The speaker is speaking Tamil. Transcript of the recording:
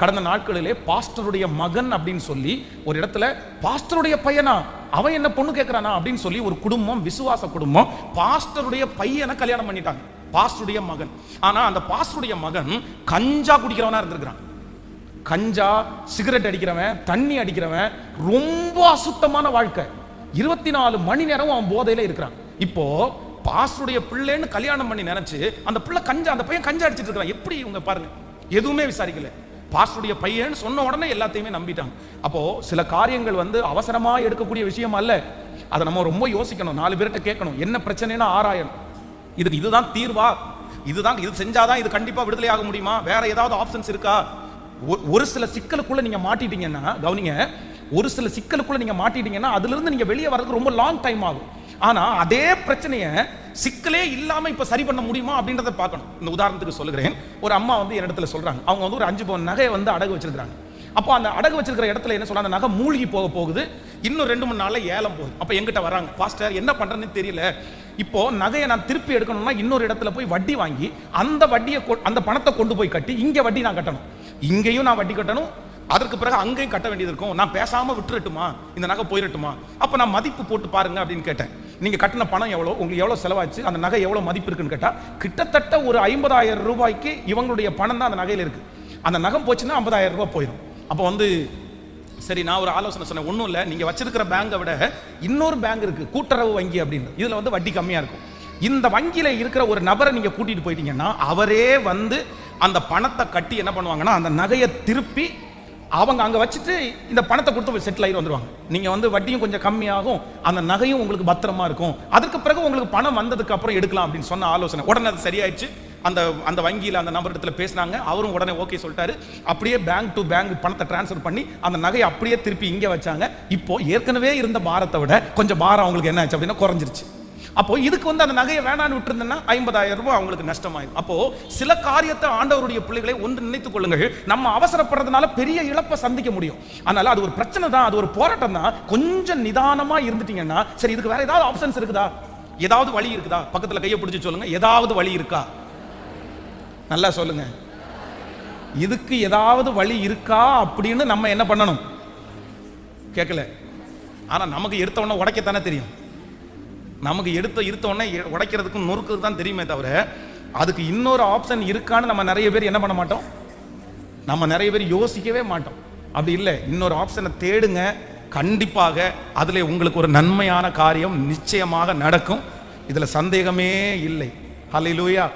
கடந்த நாட்களிலே பாஸ்டருடைய மகன் அப்படின்னு சொல்லி ஒரு இடத்துல பாஸ்டருடைய பையனா அவன் என்ன பொண்ணு கேட்கறானா அப்படின்னு சொல்லி ஒரு குடும்பம் விசுவாச குடும்பம் பாஸ்டருடைய பையனை கல்யாணம் பண்ணிட்டாங்க. பாஸ்டருடைய மகன். ஆனா அந்த பாஸ்டருடைய மகன் கஞ்சா குடிக்கிறவனா இருந்திருக்கிறான். கஞ்சா சிகரெட் அடிக்கிறவன் தண்ணி அடிக்கிறவன் ரொம்ப அசுத்தமான வாழ்க்கை. இருபத்தி நாலு மணி நேரம் அவன் போதையில இருக்கிறான். இப்போ பாஸ்டருடைய பிள்ளைன்னு கல்யாணம் பண்ணி நினைச்சு அந்த பிள்ளை கஞ்சா அந்த பையன் கஞ்சா அடிச்சிட்டு இருக்கிறான். எப்படி இவங்க பாருங்க? எதுவுமே விசாரிக்கல. பாஸ்டருடைய பையன் சொன்ன உடனே எல்லாத்தையுமே நம்பிட்டாங்க. அப்போ சில காரியங்கள் வந்து அவசரமா எடுக்கக்கூடிய விஷயம் அல்ல அதை நம்ம ரொம்ப யோசிக்கணும். நாலு பேர்கிட்ட கேட்கணும். என்ன பிரச்சனைன்னு ஆராயணும். இதுக்கு இதுதான் தீர்வா? இதுதான் இது செஞ்சாதான் இது கண்டிப்பா விடுதலை ஆக முடியுமா? வேற ஏதாவது ஆப்ஷன்ஸ் இருக்கா? ஒரு சில சிக்கலுக்குள்ள நீங்க மாட்டிட்டீங்கன்னா கவனிங்க. ஒரு சில சிக்கலுக்குள்ள நீங்க மாட்டிட்டீங்கன்னா அதுல இருந்து நீங்க வெளியே வர்றதுக்கு ரொம்ப லாங் டைம் ஆகும். ஆனால் அதே பிரச்சனையை சிக்கலே இல்லாமல் இப்போ சரி பண்ண முடியுமா அப்படின்றத பார்க்கணும். இந்த உதாரணத்துக்கு சொல்லுகிறேன். ஒரு அம்மா வந்து என்னிடத்துல சொல்கிறாங்க அவங்க வந்து ஒரு அஞ்சு பவுன் நகையை வந்து அடகு வச்சிருக்கிறாங்க. அப்போ அந்த அடகு வச்சிருக்கிற இடத்துல என்ன சொல்றாங்க? அந்த நகை மூழ்கி போக போகுது. இன்னும் ரெண்டு மூணு நாளில் ஏலம் போகுது. அப்போ எங்கிட்ட வராங்க. பாஸ்டர் என்ன பண்ணுறதுன்னு தெரியல. இப்போ நகையை நான் திருப்பி எடுக்கணும்னா இன்னொரு இடத்துல போய் வட்டி வாங்கி அந்த வட்டியை கொ- அந்த பணத்தை கொண்டு போய் கட்டி இங்கே வட்டி நான் கட்டணும். இங்கேயும் நான் வட்டி கட்டணும். அதற்கு பிறகு அங்கேயும் கட்ட வேண்டியது இருக்கும். நான் பேசாமல் விட்டுறட்டுமா? இந்த நகை போயிடட்டுமா அப்போ நான் மதிப்பு போட்டு பாருங்க அப்படின்னு கேட்டேன். நீங்கள் கட்டின பணம் எவ்வளோ உங்களுக்கு எவ்வளோ செலவாச்சு? அந்த நகை எவ்வளோ மதிப்பு இருக்குன்னு கேட்டால் கிட்டத்தட்ட ஒரு ஐம்பதாயிரம் ரூபாய்க்கு இவங்களுடைய பணம் தான் அந்த நகையில் இருக்குது அந்த நகம் போச்சுன்னா ஐம்பதாயிரம் ரூபாய் போயிடும் அப்போ வந்து சரி நான் ஒரு ஆலோசனை சொன்னேன். ஒன்றும் இல்லை நீங்கள் வச்சிருக்கிற பேங்கை விட இன்னொரு பேங்க் இருக்குது கூட்டுறவு வங்கி அப்படின்னு. இதில் வந்து வட்டி கம்மியாக இருக்கும். இந்த வங்கியில் இருக்கிற ஒரு நபரை நீங்கள் கூட்டிகிட்டு போயிட்டீங்கன்னா அவரே வந்து அந்த பணத்தை கட்டி என்ன பண்ணுவாங்கன்னா அந்த நகையை திருப்பி அவங்க அங்கே வச்சுட்டு இந்த பணத்தை கொடுத்து செட்டில் ஆகி வந்துடுவாங்க நீங்கள் வந்து வட்டியும் கொஞ்சம் கம்மியாகும் அந்த நகையும் உங்களுக்கு பத்திரமா இருக்கும். அதுக்கு பிறகு உங்களுக்கு பணம் வந்ததுக்கு அப்புறம் எடுக்கலாம் அப்படின்னு சொன்ன ஆலோசனை. உடனே அது சரியாயிடுச்சு. அந்த அந்த வங்கியில் அந்த நபர் இடத்துல பேசினாங்க. அவரும் உடனே ஓகே சொல்லிட்டாரு. அப்படியே பேங்க் டு பேங்க் பணத்தை டிரான்ஸ்ஃபர் பண்ணி அந்த நகையை அப்படியே திருப்பி இங்கே வச்சாங்க. இப்போ ஏற்கனவே இருந்த பாரத்தை விட கொஞ்சம் பாரம் அவங்களுக்கு என்ன ஆச்சு அப்படின்னா குறைஞ்சிருச்சு. அப்போ இதுக்கு வந்து அந்த நகையை வேணான்னு விட்டுருந்தேன்னா ஐம்பதாயிரம் ரூபாய் அவங்களுக்கு நஷ்டமாயிடும் அப்போ சில காரியத்தை ஆண்டவருடைய பிள்ளைகளை ஒன்று நினைத்துக் கொள்ளுங்கள். நம்ம அவசரப்படுறதுனால பெரிய இழப்பை சந்திக்க முடியும். அதனால அது ஒரு பிரச்சனை தான் அது ஒரு போராட்டம் தான். கொஞ்சம் நிதானமா இருந்துட்டீங்கன்னா சரி இதுக்கு வேற ஏதாவது ஆப்ஷன்ஸ் இருக்குதா? ஏதாவது வழி இருக்குதா? பக்கத்துல கையை பிடிச்சி சொல்லுங்க ஏதாவது வழி இருக்கா? நல்லா சொல்லுங்க. இதுக்கு ஏதாவது வழி இருக்கா அப்படின்னு நம்ம என்ன பண்ணணும்? கேட்கல. ஆனா நமக்கு எடுத்த உடனே உடைக்கத்தானே தெரியும். நமக்கு எடுத்த இருத்தோடனே உடைக்கிறதுக்கும் நொறுக்கிறது தான் தெரியுமே தவிர அதுக்கு இன்னொரு ஆப்ஷன் இருக்கான்னு நம்ம நிறைய பேர் என்ன பண்ண மாட்டோம்? நம்ம நிறைய பேர் யோசிக்கவே மாட்டோம். அப்படி இல்லை. இன்னொரு ஆப்ஷனை தேடுங்க. கண்டிப்பாக அதில் உங்களுக்கு ஒரு நன்மையான காரியம் நிச்சயமாக நடக்கும். இதில் சந்தேகமே இல்லை. ஹalleluya